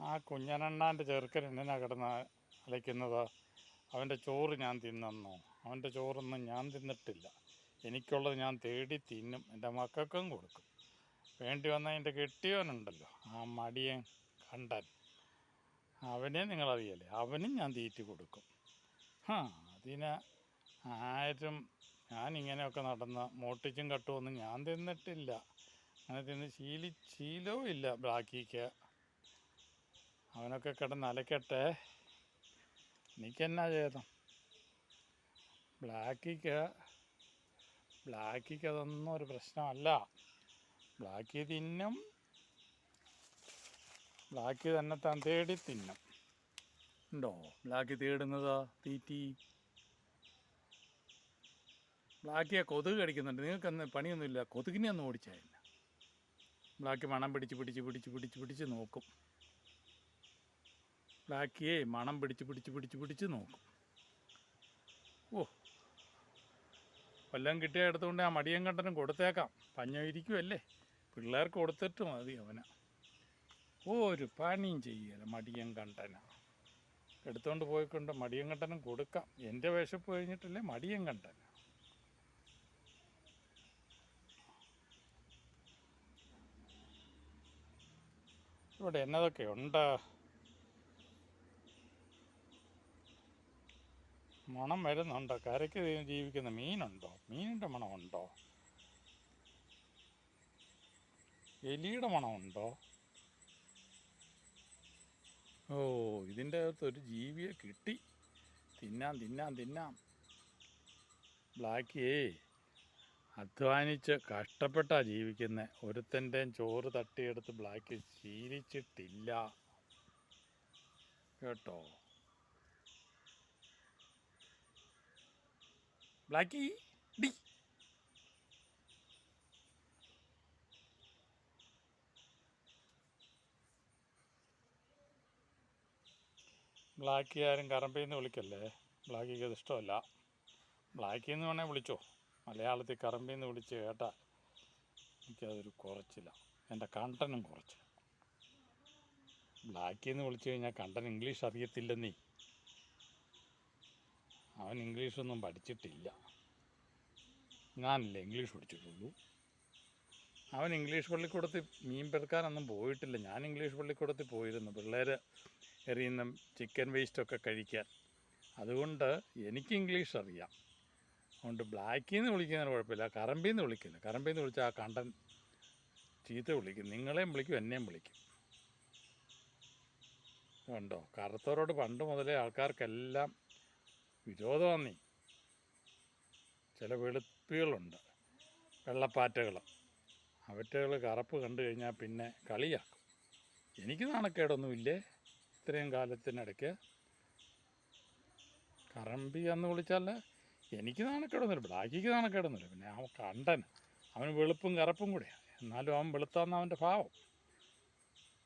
ആ കുഞ്ഞനണ്ണാന്റെ ചെറുക്കൻ എന്തിനാ കിടന്ന് അലയ്ക്കുന്നത്? അവന്റെ ചോറ് ഞാൻ തിന്നോ അവന്റെ ചോറൊന്നും ഞാൻ തിന്നിട്ടില്ല. എനിക്കുള്ളത് ഞാൻ തേടി തിന്നും. എന്റെ മക്കൾക്കും കൊടുക്കും. വേണ്ടി വന്ന എന്റെ കെട്ടിയവനുണ്ടല്ലോ ആ മടിയൻ കണ്ടൻ. അവനെ നിങ്ങളറിയല്ലേ? അവനും ഞാൻ തീറ്റി കൊടുക്കും. ഹാ അതിന് ആരും ഞാനിങ്ങനെയൊക്കെ നടന്ന് മോട്ടിച്ചും കട്ടുമൊന്നും ഞാൻ തിന്നിട്ടില്ല. അങ്ങനെ തിന്ന് ശീലി ശീലവും ഇല്ല ബ്ലാക്കിക്ക് അവനൊക്കെ കിടന്ന് അലക്കട്ടെ. എനിക്കെന്നാ ചെയ്തം ബ്ലാക്കിക്ക് ബ്ലാക്കിക്ക് അതൊന്നും ഒരു പ്രശ്നമല്ല. ബ്ലാക്കി തിന്നും. ബ്ലാക്കി തന്നെ താൻ തേടി തിന്നും. ഉണ്ടോ? ബ്ലാക്കി തേടുന്നതാ തീറ്റി. ബ്ലാക്കിയെ കൊതുക് കടിക്കുന്നുണ്ട്. നിങ്ങൾക്കൊന്ന് പണിയൊന്നുമില്ല. കൊതുകിനെ ഒന്നും ഓടിച്ചായില്ല ബ്ലാക്കി മണം പിടിച്ച് പിടിച്ച് പിടിച്ച് പിടിച്ച് പിടിച്ച് നോക്കും. ബ്ലാക്കിയെ മണം പിടിച്ച് പിടിച്ച് പിടിച്ച് പിടിച്ച് നോക്കും. ഓ കൊല്ലം കിട്ടിയ എടുത്തുകൊണ്ട് ആ മടിയൻ കണ്ടനും കൊടുത്തേക്കാം. പഞ്ഞം ഇരിക്കുമല്ലേ പിള്ളേർക്ക് കൊടുത്തിട്ട് മതി അവന്. ഒരു പണിയും ചെയ്യല മടിയൻ കണ്ടന. എടുത്തുകൊണ്ട് പോയിക്കൊണ്ട് മടിയൻ കണ്ടനും കൊടുക്കാം. എന്റെ വിശപ്പ് കഴിഞ്ഞിട്ടല്ലേ മടിയൻ കണ്ടന. ഇവിടെ എന്നതൊക്കെ ഉണ്ട്? മണം വരുന്നുണ്ടോ? കരയ്ക്ക് ജീവിക്കുന്ന മീനുണ്ടോ? മീനിന്റെ മണമുണ്ടോ? എലിയുടെ മണമുണ്ടോ? ഓ ഇതിന്റെ അകത്ത് ഒരു ജീവിയെ കിട്ടി. തിന്നാം തിന്നാം തിന്നാം. ബ്ലാക്കിയേ അധ്വാനിച്ച് കഷ്ടപ്പെട്ടാ ജീവിക്കുന്നത് ഒരുത്തന്റെയും ചോറ് തട്ടിയെടുത്ത് ബ്ലാക്ക് ശീലിച്ചിട്ടില്ല. കേട്ടോ? ബ്ലാക്കി ഡി ബ്ലാക്കി ആരും നിന്ന് വിളിക്കല്ലേ? ബ്ലാക്കിക്ക് അത് ഇഷ്ടമല്ല. ബ്ലാക്കി എന്ന് വേണേൽ വിളിച്ചോ. മലയാളത്തിൽ കറമ്പിന്ന് വിളിച്ച് കേട്ടാൽ എനിക്കതൊരു കുറച്ചില്ല എന്റെ കണ്ടനും കുറച്ചില്ല ബ്ലാക്കിന്ന് വിളിച്ചു കഴിഞ്ഞാൽ കണ്ടൻ ഇംഗ്ലീഷ് അറിയത്തില്ലെന്നേ. അവൻ ഇംഗ്ലീഷൊന്നും പഠിച്ചിട്ടില്ല. ഞാനല്ലേ ഇംഗ്ലീഷ് പഠിച്ചിട്ടുള്ളൂ? അവൻ ഇംഗ്ലീഷ് പള്ളിക്കൂടത്തിൽ മീൻ പെറുക്കാനൊന്നും പോയിട്ടില്ല. ഞാൻ ഇംഗ്ലീഷ് പള്ളിക്കൂടത്തിൽ പോയിരുന്നു. പിള്ളേർ എറിയുന്ന ചിക്കൻ വേസ്റ്റൊക്കെ കഴിക്കാൻ. അതുകൊണ്ട് എനിക്ക് ഇംഗ്ലീഷ് അറിയാം. അതുകൊണ്ട് ബ്ലാക്കിൽ നിന്ന് വിളിക്കുന്നതിന് കുഴപ്പമില്ല. കറമ്പിൽ നിന്ന് വിളിക്കില്ല. കറമ്പിൽ നിന്ന് വിളിച്ചാൽ ആ കണ്ടൻ ചീത്ത വിളിക്കും. നിങ്ങളെയും വിളിക്കും എന്നെയും വിളിക്കും. കണ്ടോ? കറുത്തവരോട് പണ്ട് മുതലേ ആൾക്കാർക്കെല്ലാം വിരോധമാന്നീ ചില വെളുപ്പികളുണ്ട് വെള്ളപ്പാറ്റകൾ. അവറ്റകൾ കറുപ്പ് കണ്ടു കഴിഞ്ഞാൽ പിന്നെ കളിയാക്കും. എനിക്ക് നാണക്കേടൊന്നുമില്ലേ? ഇത്രയും കാലത്തിനിടയ്ക്ക് കറമ്പി എന്ന് വിളിച്ചാൽ എനിക്ക് നാണക്കേടൊന്നുമില്ല ബ്ലാക്കിക്ക് നാണക്കേടൊന്നുമില്ല. പിന്നെ ആ കണ്ടൻ അവന് വെളുപ്പും കറുപ്പും കൂടെയാണ് എന്നാലും അവൻ വെളുത്താന്ന് അവന്റെ ഭാവം.